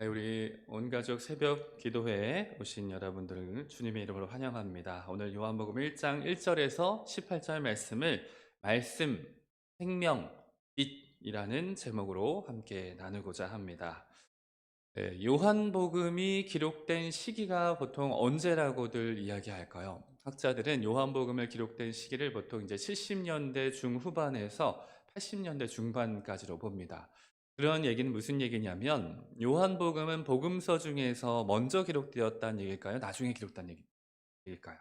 네, 우리 온 가족 새벽 기도회에 오신 여러분들을 주님의 이름으로 환영합니다. 오늘 요한복음 1장 1절에서 18절 말씀을 말씀, 생명, 빛이라는 제목으로 함께 나누고자 합니다. 네, 요한복음이 기록된 시기가 보통 언제라고들 이야기할까요? 학자들은 요한복음을 기록된 시기를 보통 이제 70년대 중후반에서 80년대 중반까지로 봅니다. 그런 얘기는 무슨 얘기냐면 요한복음은 복음서 중에서 먼저 기록되었다는 얘기일까요? 나중에 기록된 얘기- 얘기일까요?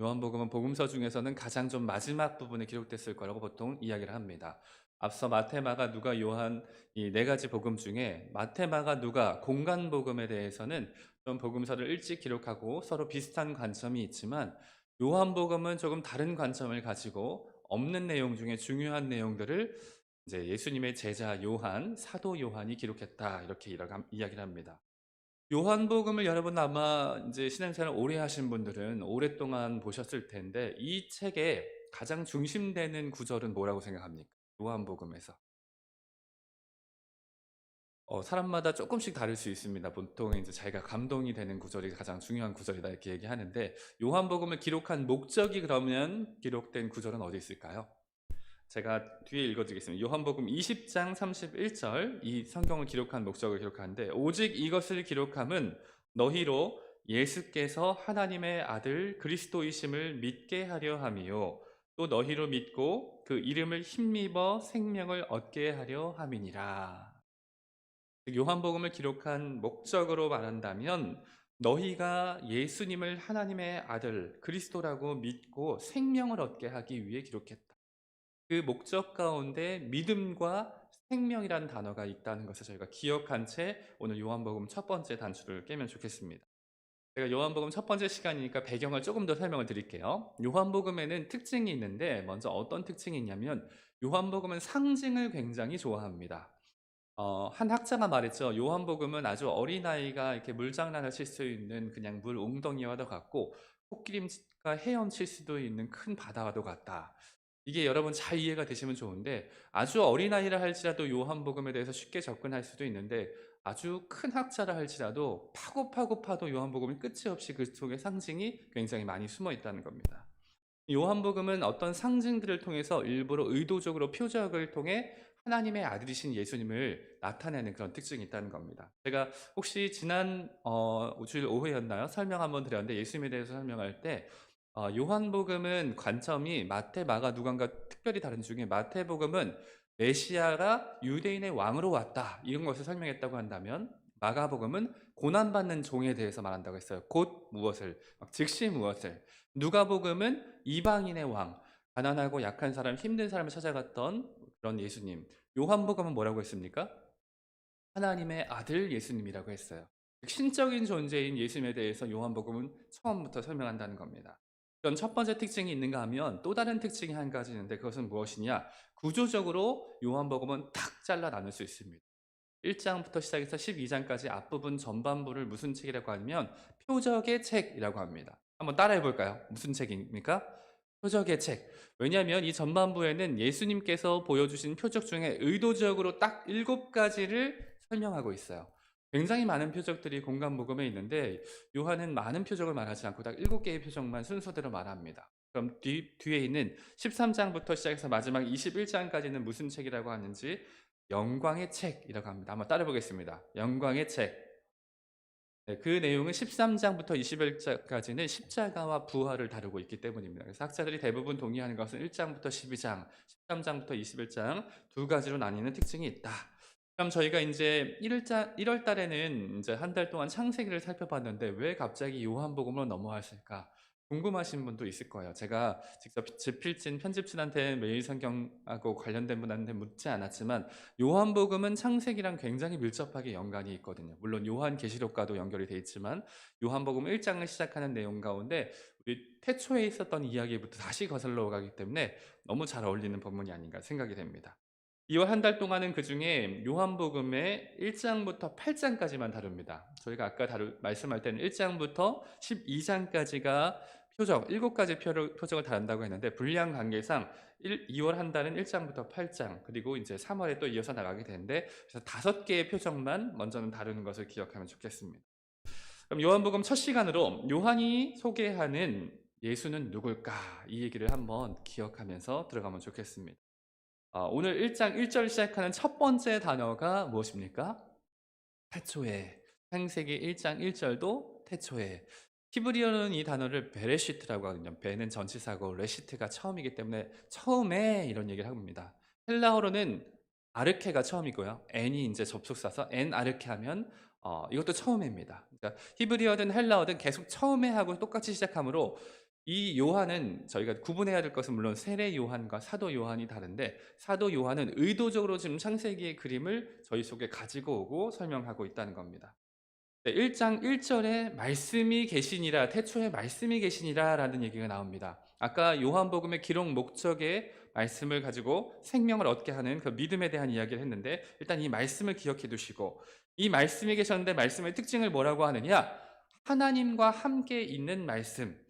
요한복음은 복음서 중에서는 가장 좀 마지막 부분에 기록됐을 거라고 보통 이야기를 합니다. 앞서 마태, 마가, 누가, 요한 이 네 가지 복음 중에 마태, 마가, 누가 공간 복음에 대해서는 좀 복음서를 일찍 기록하고 서로 비슷한 관점이 있지만 요한복음은 조금 다른 관점을 가지고 없는 내용 중에 중요한 내용들을 이제 예수님의 제자 요한, 사도 요한이 기록했다 이렇게 이야기를 합니다. 요한복음을 여러분 아마 이제 신앙생활 오래 하신 분들은 오랫동안 보셨을 텐데 이 책의 가장 중심되는 구절은 뭐라고 생각합니까? 요한복음에서. 어, 사람마다 조금씩 다를 수 있습니다. 보통 이제 자기가 감동이 되는 구절이 가장 중요한 구절이다 이렇게 얘기하는데 요한복음을 기록한 목적이 그러면 기록된 구절은 어디 있을까요? 제가 뒤에 읽어드리겠습니다. 요한복음 20장 31절 이 성경을 기록한 목적을 기록하는데 오직 이것을 기록함은 너희로 예수께서 하나님의 아들 그리스도이심을 믿게 하려 함이요 또 너희로 믿고 그 이름을 힘입어 생명을 얻게 하려 함이니라. 즉, 요한복음을 기록한 목적으로 말한다면 너희가 예수님을 하나님의 아들 그리스도라고 믿고 생명을 얻게 하기 위해 기록했다. 그 목적 가운데 믿음과 생명이라는 단어가 있다는 것을 저희가 기억한 채 오늘 요한복음 첫 번째 단추를 깨면 좋겠습니다. 제가 요한복음 첫 번째 시간이니까 배경을 조금 더 설명을 드릴게요. 요한복음에는 특징이 있는데 먼저 어떤 특징이 있냐면 요한복음은 상징을 굉장히 좋아합니다. 어, 한 학자가 말했죠. 요한복음은 아주 어린아이가 이렇게 물장난을 칠 수 있는 그냥 물 웅덩이와도 같고 코끼리가 헤엄칠 수도 있는 큰 바다와도 같다. 이게 여러분 잘 이해가 되시면 좋은데 아주 어린아이라 할지라도 요한복음에 대해서 쉽게 접근할 수도 있는데 아주 큰 학자라 할지라도 파고 파고 파도 요한복음이 끝이 없이 그 속에 상징이 굉장히 많이 숨어 있다는 겁니다. 요한복음은 어떤 상징들을 통해서 일부러 의도적으로 표적을 통해 하나님의 아들이신 예수님을 나타내는 그런 특징이 있다는 겁니다. 제가 혹시 지난 어, 주일 오후였나요? 설명 한번 드렸는데 예수님에 대해서 설명할 때 어, 요한복음은 관점이 마태, 마가, 누가과 특별히 다른 중에 마태복음은 메시아가 유대인의 왕으로 왔다 이런 것을 설명했다고 한다면 마가복음은 고난받는 종에 대해서 말한다고 했어요. 곧 무엇을 즉시 무엇을 누가복음은 이방인의 왕 가난하고 약한 사람 힘든 사람을 찾아갔던 그런 예수님 요한복음은 뭐라고 했습니까? 하나님의 아들 예수님이라고 했어요. 신적인 존재인 예수님에 대해서 요한복음은 처음부터 설명한다는 겁니다. 첫 번째 특징이 있는가 하면 또 다른 특징이 한 가지 있는데 그것은 무엇이냐? 구조적으로 요한복음은 탁 잘라 나눌 수 있습니다. 1장부터 시작해서 12장까지 앞부분 전반부를 무슨 책이라고 하면 표적의 책이라고 합니다. 한번 따라해 볼까요? 무슨 책입니까? 표적의 책. 왜냐하면 이 전반부에는 예수님께서 보여주신 표적 중에 의도적으로 딱 일곱 가지를 설명하고 있어요. 굉장히 많은 표적들이 공간 복음에 있는데 요한은 많은 표적을 말하지 않고 딱 일곱 개의 표적만 순서대로 말합니다. 그럼 뒤, 뒤에 있는 13장부터 시작해서 마지막 21장까지는 무슨 책이라고 하는지 영광의 책이라고 합니다. 한번 따라 보겠습니다. 영광의 책. 네, 그 내용은 13장부터 21장까지는 십자가와 부활을 다루고 있기 때문입니다. 그래서 학자들이 대부분 동의하는 것은 1장부터 12장, 13장부터 21장 두 가지로 나뉘는 특징이 있다. 그럼 저희가 이제 1월, 1월 달에는 이제 한 달 동안 창세기를 살펴봤는데 왜 갑자기 요한복음으로 넘어왔을까? 궁금하신 분도 있을 거예요. 제가 직접 집필진 편집진한테 매일 성경하고 관련된 분한테 묻지 않았지만 요한복음은 창세기랑 굉장히 밀접하게 연관이 있거든요. 물론 요한계시록과도 연결이 돼 있지만 요한복음 1장을 시작하는 내용 가운데 우리 태초에 있었던 이야기부터 다시 거슬러 가기 때문에 너무 잘 어울리는 본문이 아닌가 생각이 됩니다. 2월 한달 동안은 그 중에 요한복음의 1장부터 8장까지만 다룹니다. 저희가 아까 다루, 말씀할 때는 1장부터 12장까지가 표적, 7가지 표- 표적을 다룬다고 했는데 분량 관계상 1, 2월 한 달은 1장부터 8장 그리고 이제 3월에 또 이어서 나가게 되는데 그래서 다섯 개의 표적만 먼저는 다루는 것을 기억하면 좋겠습니다. 그럼 요한복음 첫 시간으로 요한이 소개하는 예수는 누굴까 이 얘기를 한번 기억하면서 들어가면 좋겠습니다. 어, 오늘 1장 1절 시작하는 첫 번째 단어가 무엇입니까? 태초에 창세기 1장 1절도 태초에 히브리어는 이 단어를 베레시트라고 하거든요. 베는 전치사고 레시트가 처음이기 때문에 처음에 이런 얘기를 합니다. 헬라어로는 아르케가 처음이고요. n이 이제 접속사서 n 아르케 하면 어, 이것도 처음입니다. 그러니까 히브리어든 헬라어든 계속 처음에 하고 똑같이 시작하므로 이 요한은 저희가 구분해야 될 것은 물론 세례 요한과 사도 요한이 다른데 사도 요한은 의도적으로 지금 창세기의 그림을 저희 속에 가지고 오고 설명하고 있다는 겁니다. 네, 1장 1절에 말씀이 계시니라 태초에 말씀이 계시니라 라는 얘기가 나옵니다. 아까 요한복음의 기록 목적의 말씀을 가지고 생명을 얻게 하는 그 믿음에 대한 이야기를 했는데 일단 이 말씀을 기억해 두시고 이 말씀이 계셨는데 말씀의 특징을 뭐라고 하느냐 하나님과 함께 있는 말씀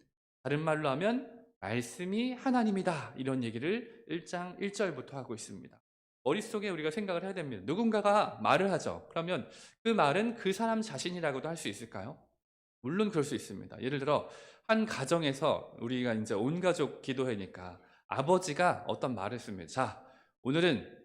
다른 말로 하면 말씀이 하나님이다 이런 얘기를 1장 1절부터 하고 있습니다. 머릿속에 우리가 생각을 해야 됩니다. 누군가가 말을 하죠. 그러면 그 말은 그 사람 자신이라고도 할 수 있을까요? 물론 그럴 수 있습니다. 예를 들어 한 가정에서 우리가 이제 온 가족 기도회니까 아버지가 어떤 말을 씁니다. 자, 오늘은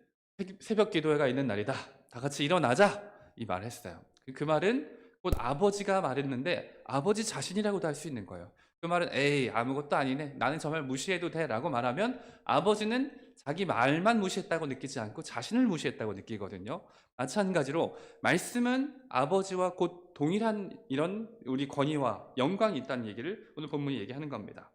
새벽 기도회가 있는 날이다. 다 같이 일어나자. 이 말을 했어요. 그 말은 곧 아버지가 말했는데 아버지 자신이라고도 할 수 있는 거예요. 그 말은 에이 아무것도 아니네. 나는 정말 무시해도 돼 라고 말하면 아버지는 자기 말만 무시했다고 느끼지 않고 자신을 무시했다고 느끼거든요. 마찬가지로 말씀은 아버지와 곧 동일한 이런 우리 권위와 영광이 있다는 얘기를 오늘 본문이 얘기하는 겁니다.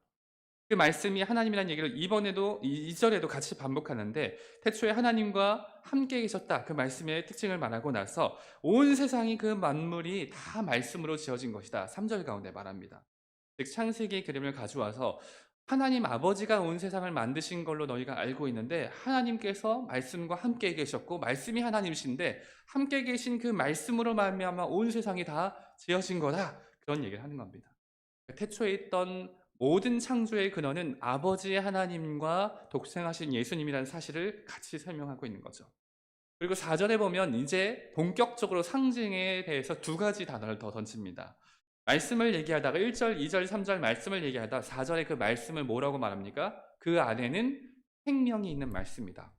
그 말씀이 하나님이라는 얘기를 이번에도 이 절에도 같이 반복하는데 태초에 하나님과 함께 계셨다 그 말씀의 특징을 말하고 나서 온 세상이 그 만물이 다 말씀으로 지어진 것이다 3절 가운데 말합니다. 즉 창세기의 그림을 가져와서 하나님 아버지가 온 세상을 만드신 걸로 너희가 알고 있는데 하나님께서 말씀과 함께 계셨고 말씀이 하나님이신데 함께 계신 그 말씀으로 말미암아 온 세상이 다 지어진 거다 그런 얘기를 하는 겁니다. 태초에 있던 모든 창조의 근원은 아버지의 하나님과 독생하신 예수님이라는 사실을 같이 설명하고 있는 거죠. 그리고 4절에 보면 이제 본격적으로 상징에 대해서 두 가지 단어를 더 던집니다. 말씀을 얘기하다가 1절, 2절, 3절 말씀을 얘기하다 4절에 그 말씀을 뭐라고 말합니까? 그 안에는 생명이 있는 말씀이다.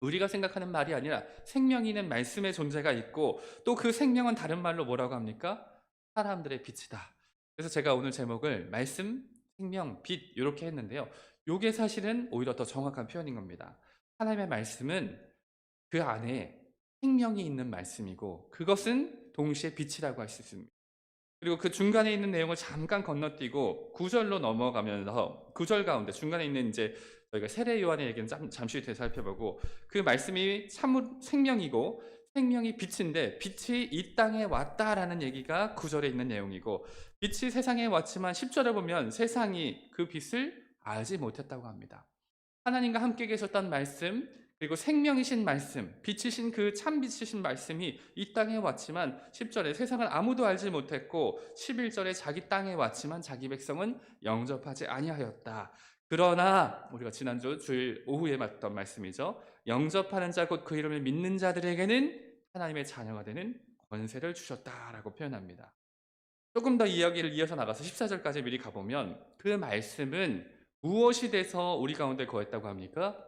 우리가 생각하는 말이 아니라 생명이 있는 말씀의 존재가 있고 또 그 생명은 다른 말로 뭐라고 합니까? 사람들의 빛이다. 그래서 제가 오늘 제목을 말씀, 생명, 빛 이렇게 했는데요. 이게 사실은 오히려 더 정확한 표현인 겁니다. 하나님의 말씀은 그 안에 생명이 있는 말씀이고 그것은 동시에 빛이라고 할 수 있습니다. 그리고 그 중간에 있는 내용을 잠깐 건너뛰고 구절로 넘어가면서 구절 가운데 중간에 있는 이제 저희가 세례 요한의 얘기는 잠, 잠시 뒤에 살펴보고 그 말씀이 참 생명이고 생명이 빛인데 빛이 이 땅에 왔다라는 얘기가 구절에 있는 내용이고 빛이 세상에 왔지만 10절에 보면 세상이 그 빛을 알지 못했다고 합니다. 하나님과 함께 계셨던 말씀 그리고 생명이신 말씀, 빛이신 그 참빛이신 말씀이 이 땅에 왔지만 10절에 세상을 아무도 알지 못했고 11절에 자기 땅에 왔지만 자기 백성은 영접하지 아니하였다. 그러나 우리가 지난주 주일 오후에 봤던 말씀이죠. 영접하는 자 곧 그 이름을 믿는 자들에게는 하나님의 자녀가 되는 권세를 주셨다라고 표현합니다. 조금 더 이야기를 이어서 나가서 14절까지 미리 가보면 그 말씀은 무엇이 돼서 우리 가운데 거했다고 합니까?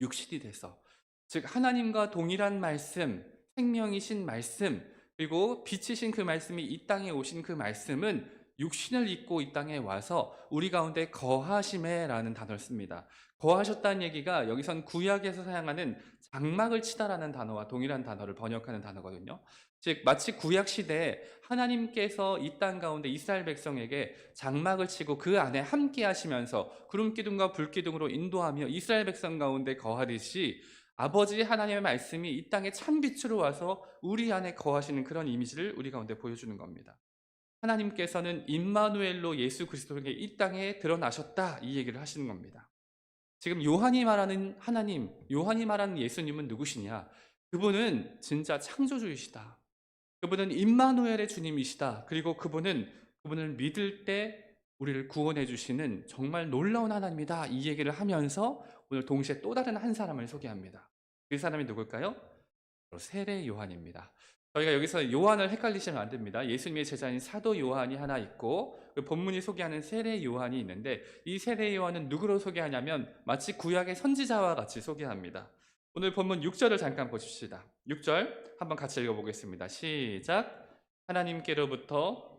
육신이 돼서. 즉 하나님과 동일한 말씀, 생명이신 말씀, 그리고 빛이신 그 말씀이 이 땅에 오신 그 말씀은 육신을 입고 이 땅에 와서 우리 가운데 거하심에라는 단어를 씁니다. 거하셨다는 얘기가 여기선 구약에서 사용하는 장막을 치다라는 단어와 동일한 단어를 번역하는 단어거든요. 즉 마치 구약 시대에 하나님께서 이 땅 가운데 이스라엘 백성에게 장막을 치고 그 안에 함께 하시면서 구름 기둥과 불 기둥으로 인도하며 이스라엘 백성 가운데 거하듯이 아버지 하나님의 말씀이 이 땅에 참빛으로 와서 우리 안에 거하시는 그런 이미지를 우리 가운데 보여주는 겁니다. 하나님께서는 임마누엘로 예수 그리스도에게 이 땅에 드러나셨다 이 얘기를 하시는 겁니다. 지금 요한이 말하는 하나님, 요한이 말하는 예수님은 누구시냐? 그분은 진짜 창조주이시다. 그분은 임마누엘의 주님이시다. 그리고 그분은 그분을 믿을 때 우리를 구원해 주시는 정말 놀라운 하나님이다. 이 얘기를 하면서 오늘 동시에 또 다른 한 사람을 소개합니다. 그 사람이 누굴까요? 세례 요한입니다. 저희가 여기서 요한을 헷갈리시면 안 됩니다. 예수님의 제자인 사도 요한이 하나 있고 그 본문이 소개하는 세례 요한이 있는데 이 세례 요한은 누구로 소개하냐면 마치 구약의 선지자와 같이 소개합니다. 오늘 본문 6절을 잠깐 보십시다. 6절 한번 같이 읽어보겠습니다. 시작. 하나님께로부터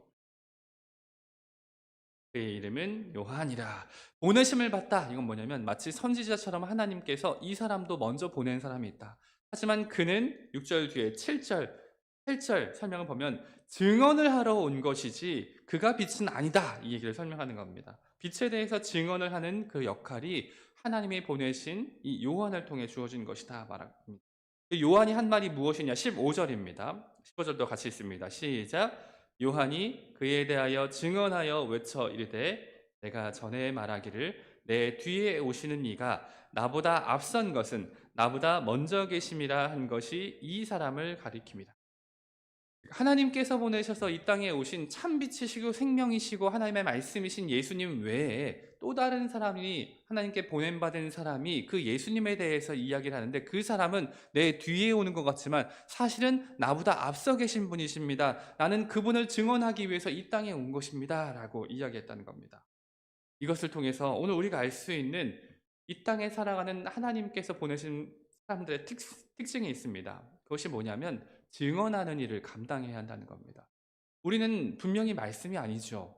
그의 이름은 요한이라. 보내심을 받다. 이건 뭐냐면 마치 선지자처럼 하나님께서 이 사람도 먼저 보낸 사람이 있다. 하지만 그는 6절 뒤에 7절, 8절 설명을 보면 증언을 하러 온 것이지 그가 빛은 아니다. 이 얘기를 설명하는 겁니다. 빛에 대해서 증언을 하는 그 역할이 하나님이 보내신 이 요한을 통해 주어진 것이다 말합니다. 그 요한이 한 말이 무엇이냐? 15절입니다. 15절도 같이 있습니다. 시작. 요한이 그에 대하여 증언하여 외쳐 이르되 내가 전에 말하기를 내 뒤에 오시는 이가 나보다 앞선 것은 나보다 먼저 계심이라 한 것이 이 사람을 가리킵니다. 하나님께서 보내셔서 이 땅에 오신 참 빛이시고 생명이시고 하나님의 말씀이신 예수님 외에 또 다른 사람이 하나님께 보냄받은 사람이 그 예수님에 대해서 이야기를 하는데 그 사람은 내 뒤에 오는 것 같지만 사실은 나보다 앞서 계신 분이십니다. 나는 그분을 증언하기 위해서 이 땅에 온 것입니다. 라고 이야기했다는 겁니다. 이것을 통해서 오늘 우리가 알 수 있는 이 땅에 살아가는 하나님께서 보내신 사람들의 특, 특징이 있습니다. 그것이 뭐냐면 증언하는 일을 감당해야 한다는 겁니다. 우리는 분명히 말씀이 아니죠.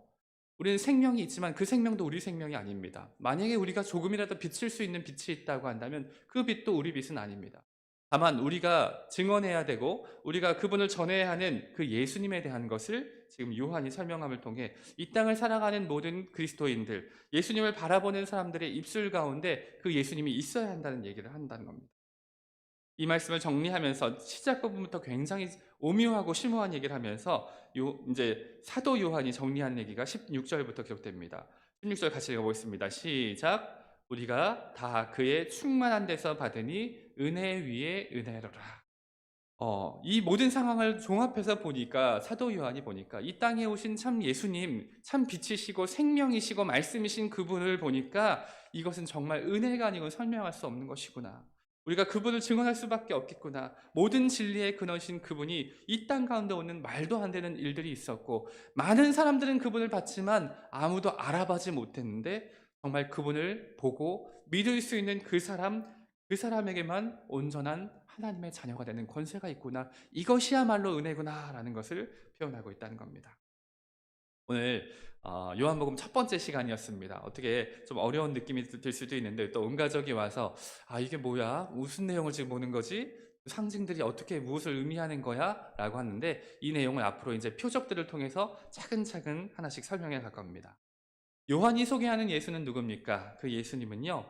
우리는 생명이 있지만 그 생명도 우리 생명이 아닙니다. 만약에 우리가 조금이라도 비칠 수 있는 빛이 있다고 한다면 그 빛도 우리 빛은 아닙니다. 다만 우리가 증언해야 되고 우리가 그분을 전해야 하는 그 예수님에 대한 것을 지금 요한이 설명함을 통해 이 땅을 살아가는 모든 그리스도인들, 예수님을 바라보는 사람들의 입술 가운데 그 예수님이 있어야 한다는 얘기를 한다는 겁니다. 이 말씀을 정리하면서 시작 부분부터 굉장히 오묘하고 심오한 얘기를 하면서 요 이제 사도 요한이 정리한 얘기가 16절부터 기록됩니다. 16절 같이 읽어보겠습니다. 시작. 우리가 다 그의 충만한 데서 받으니 은혜 위에 은혜로라. 어, 이 모든 상황을 종합해서 보니까 사도 요한이 보니까 이 땅에 오신 참 예수님, 참 빛이시고 생명이시고 말씀이신 그분을 보니까 이것은 정말 은혜가 아니고 설명할 수 없는 것이구나. 우리가 그분을 증언할 수밖에 없겠구나. 모든 진리의 근원이신 그분이 이 땅 가운데 오는 말도 안 되는 일들이 있었고 많은 사람들은 그분을 봤지만 아무도 알아보지 못했는데 정말 그분을 보고 믿을 수 있는 그 사람 그 사람에게만 온전한 하나님의 자녀가 되는 권세가 있구나. 이것이야말로 은혜구나 라는 것을 표현하고 있다는 겁니다. 오늘 어, 요한복음 첫 번째 시간이었습니다. 어떻게 좀 어려운 느낌이 들 수도 있는데 또온 가족이 와서 아 이게 뭐야? 무슨 내용을 지금 보는 거지? 상징들이 어떻게 무엇을 의미하는 거야? 라고 하는데 이 내용을 앞으로 이제 표적들을 통해서 차근차근 하나씩 설명해 갈 겁니다. 요한이 소개하는 예수는 누굽니까? 그 예수님은요.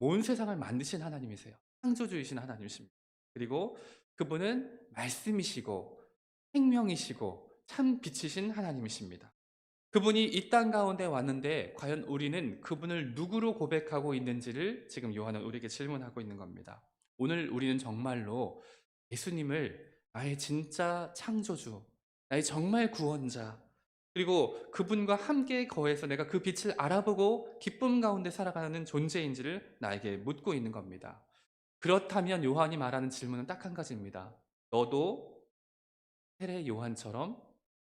온 세상을 만드신 하나님이세요. 창조주이신 하나님이십니다. 그리고 그분은 말씀이시고 생명이시고 참 빛이신 하나님이십니다. 그분이 이 땅 가운데 왔는데 과연 우리는 그분을 누구로 고백하고 있는지를 지금 요한은 우리에게 질문하고 있는 겁니다. 오늘 우리는 정말로 예수님을 나의 진짜 창조주, 나의 정말 구원자, 그리고 그분과 함께 거해서 내가 그 빛을 알아보고 기쁨 가운데 살아가는 존재인지를 나에게 묻고 있는 겁니다. 그렇다면 요한이 말하는 질문은 딱 한 가지입니다. 너도 세례 요한처럼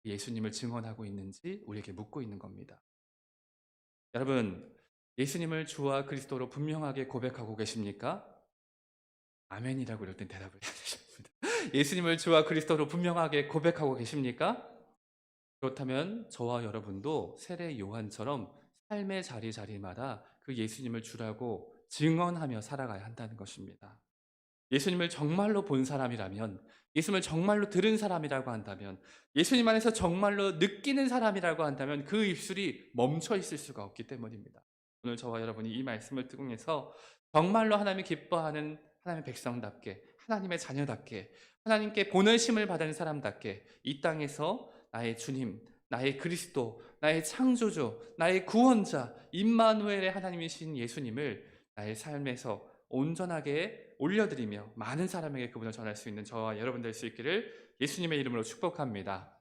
예수님을 증언하고 있는지 우리에게 묻고 있는 겁니다. 여러분, 예수님을 주와 그리스도로 분명하게 고백하고 계십니까? 아멘이라고 이럴 땐 대답을 해야 되십니다. 예수님을 주와 그리스도로 분명하게 고백하고 계십니까? 그렇다면 저와 여러분도 세례 요한처럼 삶의 자리 자리마다 그 예수님을 주라고 증언하며 살아가야 한다는 것입니다. 예수님을 정말로 본 사람이라면, 예수님을 정말로 들은 사람이라고 한다면, 예수님 안에서 정말로 느끼는 사람이라고 한다면 그 입술이 멈춰 있을 수가 없기 때문입니다. 오늘 저와 여러분이 이 말씀을 통해서 정말로 하나님이 기뻐하는 하나님의 백성답게, 하나님의 자녀답게, 하나님께 보내심을 받은 사람답게 이 땅에서 나의 주님, 나의 그리스도, 나의 창조주, 나의 구원자, 임마누엘의 하나님이신 예수님을 나의 삶에서 온전하게 올려드리며 많은 사람에게 그분을 전할 수 있는 저와 여러분 될 수 있기를 예수님의 이름으로 축복합니다.